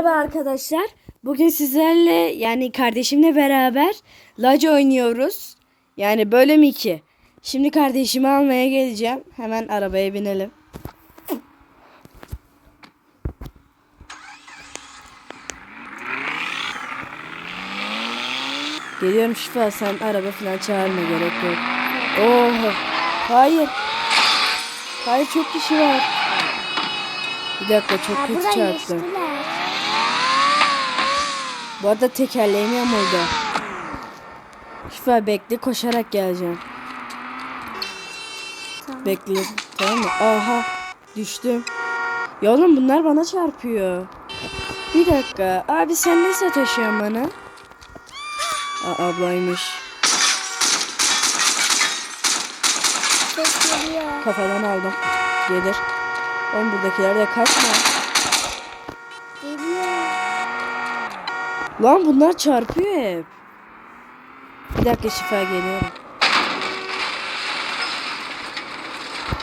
Merhaba arkadaşlar. Bugün sizlerle yani kardeşimle beraber Lac oynuyoruz. Yani bölüm 2. Şimdi kardeşimi almaya geleceğim. Hemen arabaya binelim. Geliyorum Şifa sen araba falan çağırma gerek yok. Oho. Hayır. Hayır çok kişi var. Bir dakika çok kötü çarptım. Bu arada tekerleğim yamuldu. Şifa bekle koşarak geleceğim. Tamam. Bekle. Tamam mı? Aha düştüm. Ya oğlum bunlar bana çarpıyor. Bir dakika. Abi sen ne sataşıyorsun bana? Aa, ablaymış. Kafadan aldım. Gelir. Oğlum buradakiler de kaçma. Lan bunlar çarpıyor hep. Bir dakika şifa geliyorum.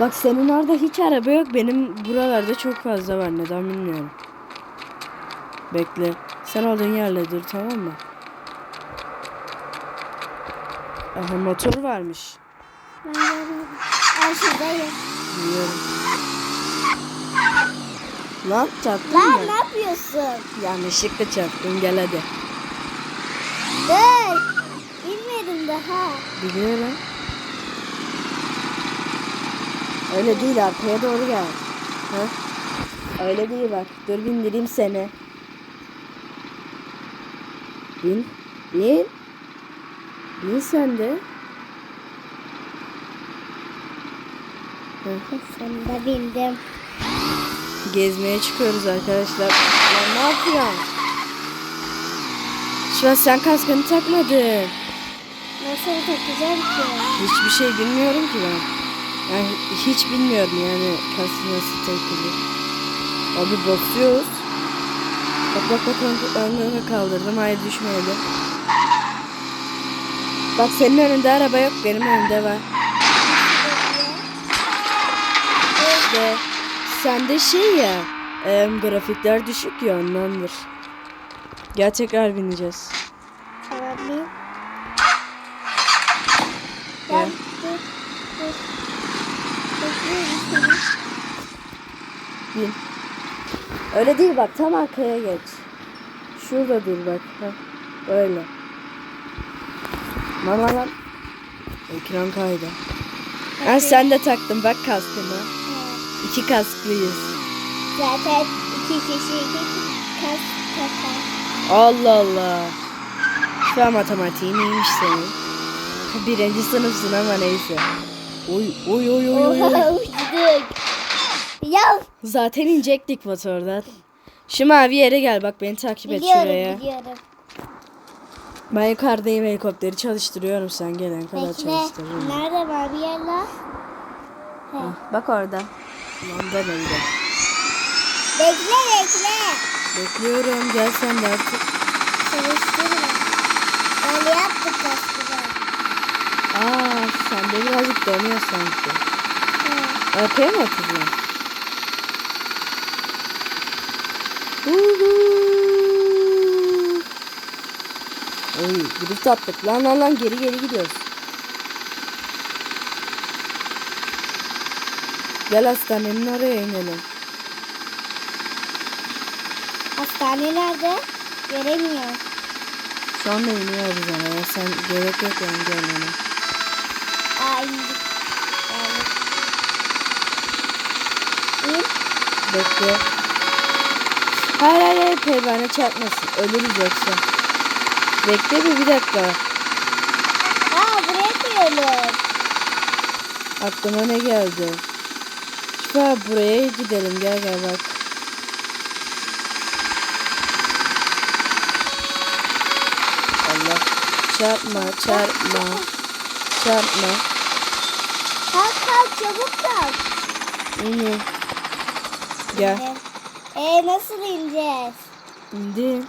Bak senin orada hiç araba yok. Benim buralarda çok fazla var. Neden bilmiyorum. Bekle. Sen olduğun yerle dur tamam mı? Aha motor varmış. Ben görmedim. Ben şuradayım. Biliyorum. Lan çarptın Lan mı? ne yapıyorsun? Yanlışlıkla çarptım gel hadi. Dur. Bilmedim daha. Biliyorum. Öyle değil arkaya doğru gel. Ha? Öyle değil bak. Dur bindireyim seni. Bin. Bin. Bin sen de. Hı. Sonunda bindim. Gezmeye çıkıyoruz arkadaşlar. Lan ne yapıyorsun? Şu an sen kaskını takmadın. Nasıl takacağım ki? Hiçbir şey bilmiyorum ki ben. Yani hiç bilmiyorum yani kaskı nasıl takılır. Abi bakıyoruz. Bak bak bak ön- önüne kaldırdım. Hayır düşmedi. Bak senin önünde araba yok benim önümde var. İşte sende şey ya e, grafikler düşük ya ondandır. Gel tekrar bineceğiz. Tamam. Gel. Bin. Öyle değil bak tam arkaya geç. Şurada dur bak. Ha, böyle. Mama lan. Ekran kaydı. Ha, sen de taktın bak kaskını. İki kasklıyız. Zaten iki kişi iki kas takar. Allah Allah. Şu an matematiğin iyiymiş senin. Birinci sınıfsın ama neyse. Oy oy oy oy oy. Oha uçtuk. Ya Zaten inecektik motordan. Şu mavi yere gel bak beni takip et şuraya. biliyorum. Ben yukarıdayım helikopteri çalıştırıyorum sen gelene kadar Bekle. çalıştırırım. Nerede bir yer lan? Bak orada. Yandan önde. Bekle bekle. Bekliyorum gel sen de artık. Çalıştırma. Böyle yaptık aslında. Aa sende birazcık dönüyor sanki. Arkaya mı atacağım? Uhu. Oy drift attık lan lan lan geri geri gidiyoruz. Gel hastanenin oraya inelim. Hastane nerede? Göremiyorum. Şu anda iniyoruz ama ya sen gerek yok yani gelmene. Aa indik. İn. Bekle. Hayır hayır hayır pervane çarpmasın. Ölürüz yoksa. Bekle bir bir dakika. Aa buraya koyalım. Aklıma ne geldi? Şifa buraya gidelim gel gel bak. Allah. Çarpma çarpma. Çarpma. Kalk kalk çabuk kalk. İni. Gel. Ee nasıl ineceğiz? İndi.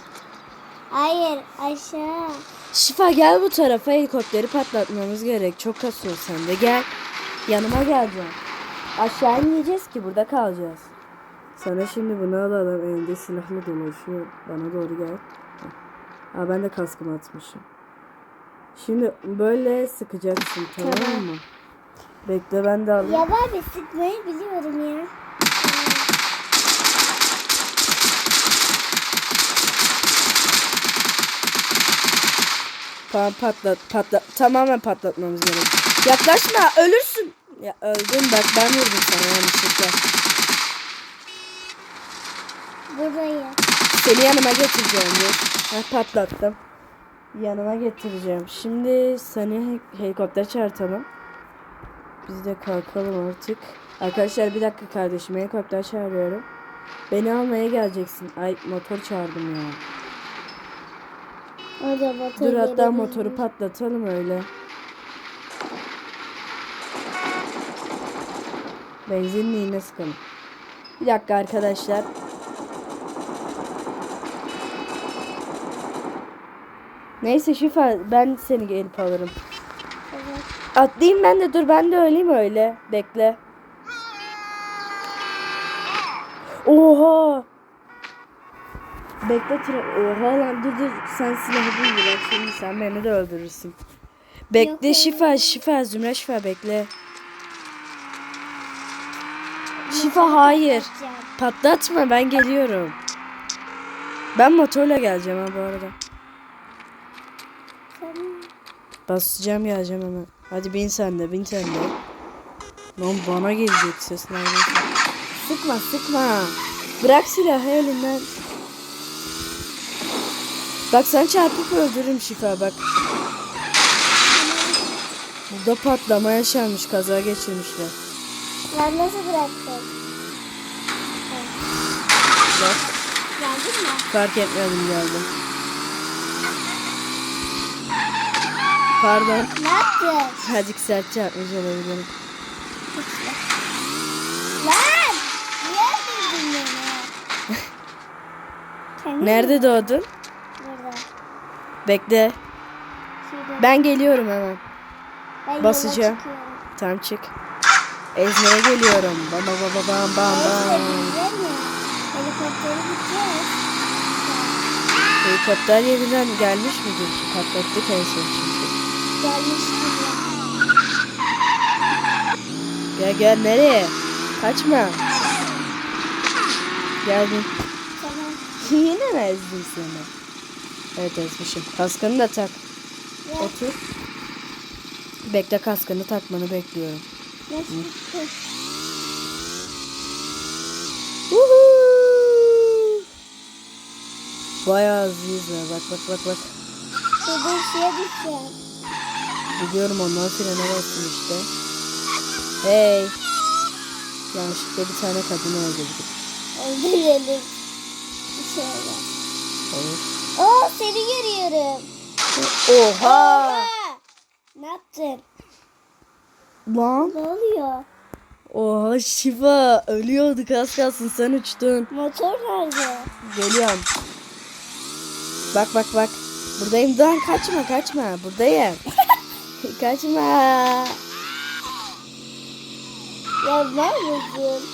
Hayır aşağı. Şifa gel bu tarafa helikopteri patlatmamız gerek. Çok kasıyor sende. Gel. Yanıma geleceksin. Aşağı inmeyeceğiz ki burada kalacağız. Sana şimdi bunu alalım. Elinde silahla dolaşıyor. Bana doğru gel. Aa ben de kaskımı atmışım. Şimdi böyle sıkacaksın tamam, Tamam. mı? Bekle ben de alayım. Ya ben bir sıkmayı biliyorum ya. Tamam patlat patlat. Tamamen patlatmamız gerek. Yaklaşma ölürsün. Ya öldün bak ben vurdum sana yanlışlıkla. Burayı. Seni yanıma getireceğim dur. Ha, patlattım. Yanıma getireceğim. Şimdi seni he- helikopter çağırtalım. Biz de kalkalım artık. Arkadaşlar bir dakika kardeşim helikopter çağırıyorum. Beni almaya geleceksin. Ay motor çağırdım ya. Orada motor Dur hatta gelebilir. motoru patlatalım öyle. Benzinli iğne sıkalım. Bir dakika arkadaşlar. Neyse Şifa ben seni gelip alırım. Evet. Atlayayım ben de dur ben de öleyim öyle. Bekle. Oha. Bekle Oha lan dur dur sen silahı bul bırak şimdi sen beni de öldürürsün. Bekle Yok, şifa şifa Zümra şifa bekle. Şifa hayır. Patlatma ben geliyorum. Ben motorla geleceğim ha bu arada. Basacağım geleceğim hemen. Hadi bin sen de bin sen de. Lan bana gelecek ses neredeyse. Sıkma sıkma. Bırak silahı elinden. Bak sen çarpıp öldürürüm şifa bak. Burada patlama yaşanmış kaza geçirmişler. Ben nasıl bıraktım? Bak Geldin mi? fark etmedim geldim. Pardon. Ne yaptın? Azıcık sert çarpmış olabilirim. Lan! Niye öldürdün beni? Kendin Nerede doğdun? Burada. Bekle. Şurada. Ben geliyorum hemen. Ben basacağım. Tamam çık. Ezmeye geliyorum. Bam bam bam bam bam bam. Helikopter yerinden gelmiş midir en son çünkü. Gelmiş. Gel gel nereye? Kaçma. Geldim. Tamam. Yine mi ezdim seni? Evet ezmişim. Kaskını da tak. Ya, Otur. Bekle kaskını takmanı bekliyorum. Nasıl? Bayağı hızlıyız ya. Bak bak bak bak. Şurada suya düşeceğim. Gidiyorum ondan frene bastım işte. Hey. Yanlışlıkla bir tane kadını öldürdük. Öldürelim. Şöyle. Olur. Oo seni görüyorum. Oha! Oha! Ne yaptın? Lan. Ne oluyor? Oha Şifa. Ölüyorduk az kalsın sen uçtun. Motor nerede? Geliyorum. Bak bak bak. Buradayım. Dur kaçma kaçma. Buradayım. kaçma. Ya neredesin?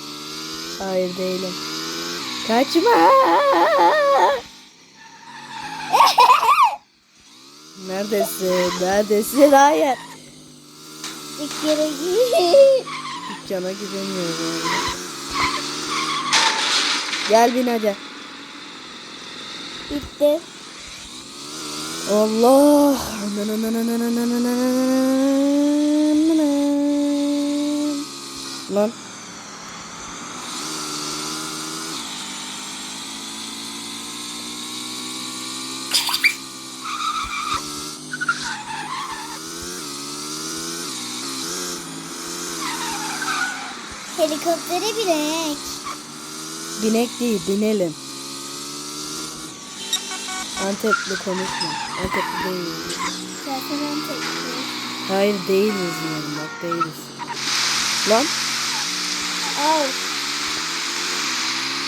Hayır değilim. Kaçma. Neredesin? Neredesin? Hayır. Kere git. Dükkana gidemiyorum. Gel bin hadi. Bitti. Allah. Lan. Helikoptere binek. Binek değil binelim. Antepli konuşma. Antepli değil. Zaten çektim. Hayır değiliz diyorum bak değiliz. Lan Al.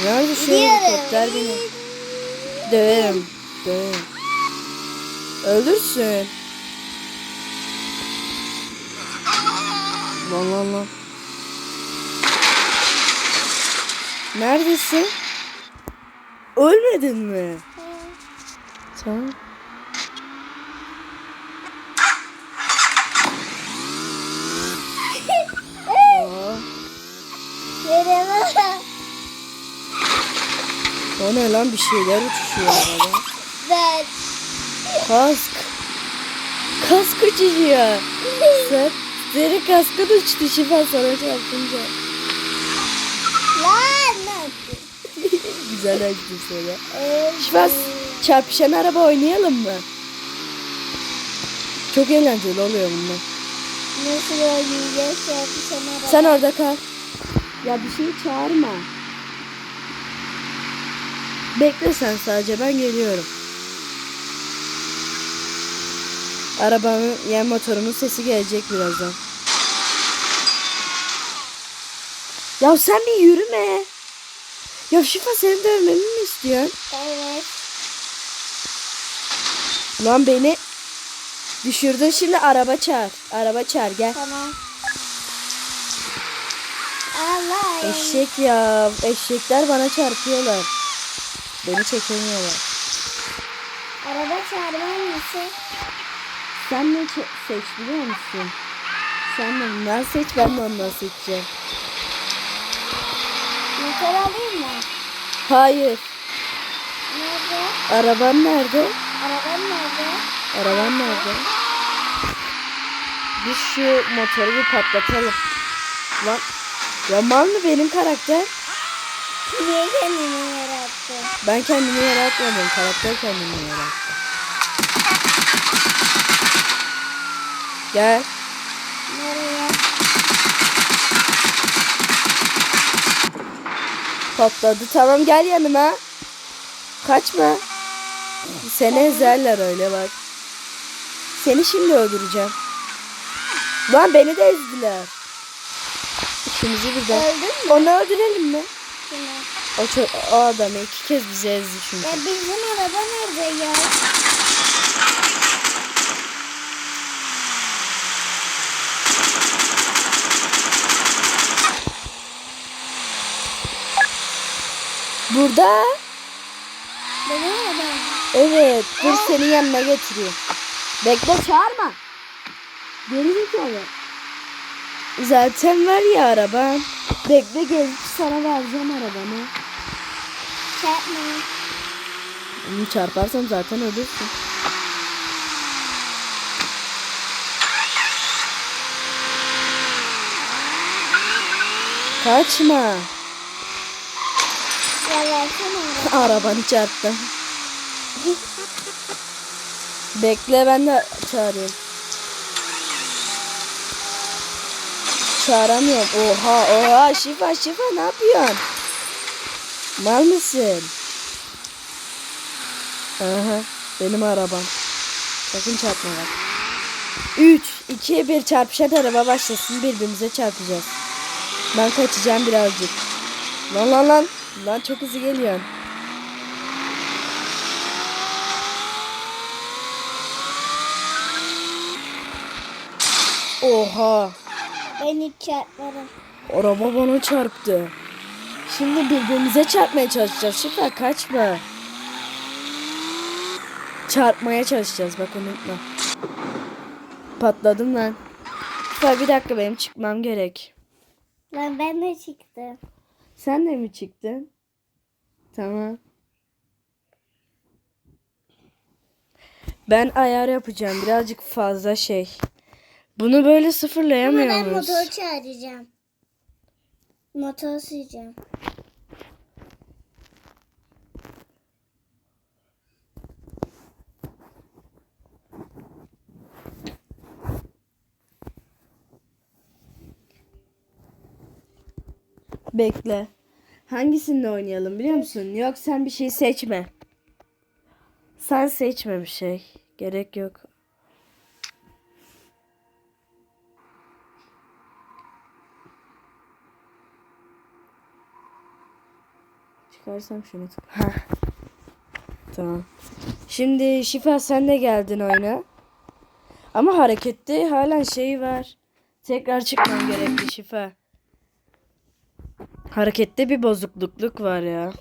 nerede şu helikopter beni? Döverim. Döverim. Öldürsün. Lan lan lan. Neredesin? Ölmedin mi? Tamam. O ne lan bir şeyler uçuşuyor arada. Ben. Kask. Kask uçuşuyor. Sen, senin kaskın uçtu şifa sana çarpınca. Lan? Güzel açtı sana. Evet. Şifa çarpışan araba oynayalım mı? Çok eğlenceli oluyor bunlar. Nasıl oynayacağız şarkı sana? Sen orada kal. Ya bir şey çağırma. Bekle sen sadece ben geliyorum. Arabanın yani motorumun sesi gelecek birazdan. Ya sen bir yürüme. Ya Şifa seni dövmemi mi istiyorsun? Evet. Lan beni düşürdün şimdi araba çağır. Araba çağır gel. Tamam. Allah. Eşek ya. Eşekler bana çarpıyorlar. Beni çekemiyorlar. Araba çağırman mısın? Sen ne seç biliyor musun? Sen de bundan seç ben ondan seçeceğim. Motor alayım mı? Hayır. Nerede? Araban nerede? Araban nerede? Araban nerede? Biz şu motoru bir patlatalım. Lan. Ya mal mı benim karakter? Niye kendini yarattın? Ben kendimi yaratmadım. Karakter kendini yarattı. Gel. Nereye? Patladı. Tamam gel yanıma. Kaçma. Seni ezerler öyle bak. Seni şimdi öldüreceğim. Lan beni de ezdiler. İkimizi birden. Öldün mü? Onu öldürelim mi? Kimi? O, çok, o adamı iki kez bizi ezdi çünkü. Ya bizim araba nerede ya? Burada. Evet. Dur senin yanına getiriyor. Bekle çağırma. Geri zekalı. Zaten var ya araban. Bekle gelip sana vereceğim arabamı. Çarpma. Onu çarparsam zaten ölürsün. Kaçma. Ya versene araba. Arabanı çarptım. Bekle ben de çağırıyorum. Çağıramıyorum. Oha oha şifa şifa ne yapıyorsun? Mal mısın? Aha benim arabam. Sakın çarpma bak. 3, 2, 1 çarpışan araba başlasın birbirimize çarpacağız. Ben kaçacağım birazcık. Lan lan lan. Lan çok hızlı geliyor. Oha. Ben hiç çarpmadım. Araba bana çarptı. Şimdi birbirimize çarpmaya çalışacağız. Şifa kaçma. Çarpmaya çalışacağız bak unutma. Patladım lan. Şifa bir dakika benim çıkmam gerek. Lan ben de çıktım. Sen de mi çıktın? Tamam. Ben ayar yapacağım. Birazcık fazla şey. Bunu böyle Ama sıfırlayamıyor ben motor çağıracağım. Motor süreceğim. Bekle. Hangisini oynayalım biliyor musun? Yok sen bir şey seçme. Sen seçme bir şey. Gerek yok. Çıkarsam şunu tık. Heh. Tamam. Şimdi Şifa sen de geldin oyuna. Ama harekette halen şey var. Tekrar çıkmam gerekli Şifa. Harekette bir bozukluk var ya.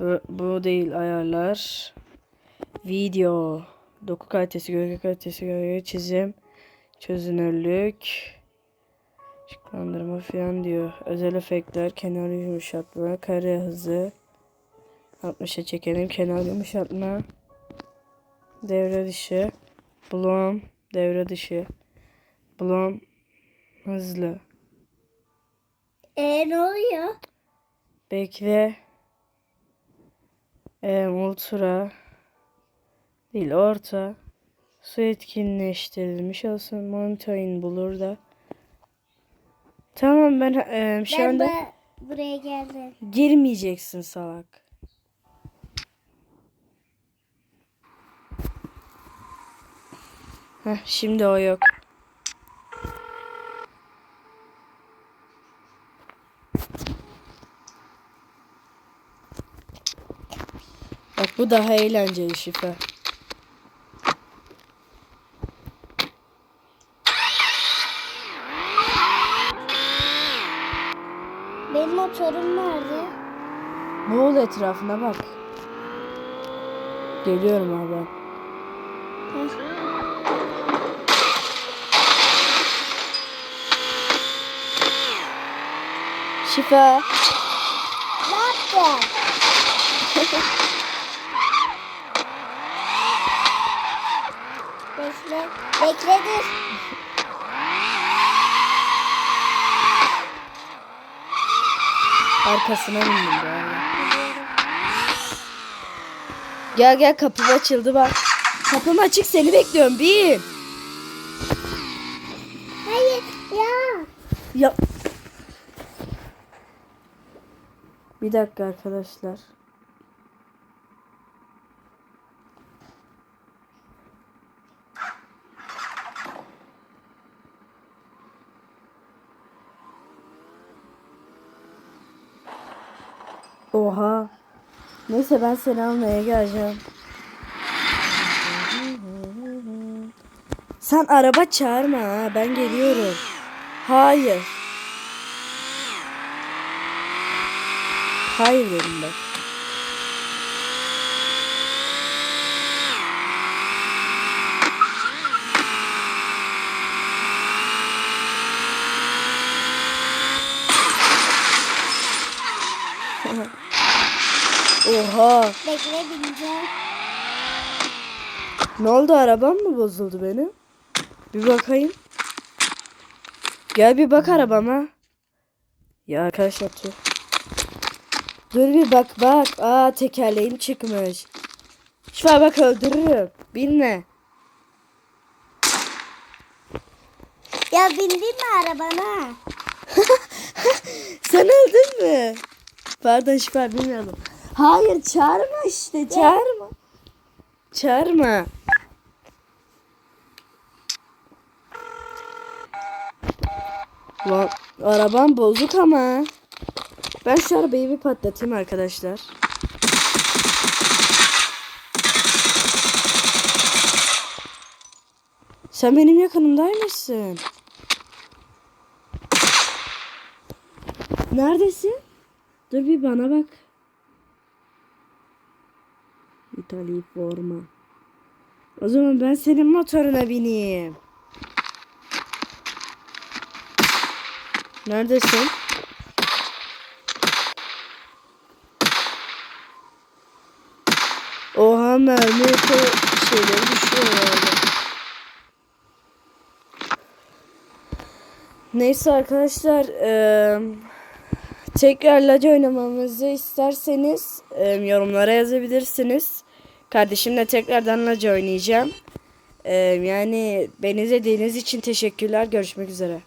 Bu, bu değil ayarlar. Video. Doku kalitesi, gölge kalitesi, gölge çizim. Çözünürlük. Işıklandırma falan diyor. Özel efektler, kenar yumuşatma, kare hızı. 60'a çekelim. Kenar yumuşatma. Devre dışı. Bloom. Devre dışı. Bloom. Hızlı. Ee ne oluyor? Bekle. Ee, ultra. Değil orta. Su etkinleştirilmiş olsun. Monitoring bulur da. Tamam ben e, şu ben anda bu- buraya geldim. girmeyeceksin salak. Heh, şimdi o yok. Bak bu daha eğlenceli şifa. Benim motorum nerede? Moğol etrafına bak. Geliyorum abi. Şifa. Ne yaptın? Bekle. Bekle dur. Arkasına bindim arada. Gel gel kapım açıldı bak. Kapım açık seni bekliyorum. Bin. Hayır ya. Ya. Bir dakika arkadaşlar. Oha. Neyse ben seni almaya geleceğim. Sen araba çağırma ha. Ben geliyorum. Hayır. Hayır dedim bak. Oha. Bekle bineceğim. Ne oldu arabam mı bozuldu benim? Bir bakayım. Gel bir bak arabama. Ya arkadaşlar dur. Dur bir bak bak. Aa tekerleğim çıkmış. Şuna bak öldürürüm. Binme. Ya bindin mi arabana? Sen öldün mü? Pardon şifa bilmiyordum. Hayır çağırma işte çağırma. Çağırma. Lan arabam bozuk ama. Ben şu arabayı bir patlatayım arkadaşlar. Sen benim yakınımdaymışsın. Neredesin? Dur bir bana bak. Forma. O zaman ben senin motoruna bineyim. Neredesin? Oha mermi şeyleri düşüyor. Neyse arkadaşlar eee tekrar lac oynamamızı isterseniz eee, yorumlara yazabilirsiniz. Kardeşimle tekrardan lac oynayacağım. Eee, yani beni izlediğiniz için teşekkürler. Görüşmek üzere.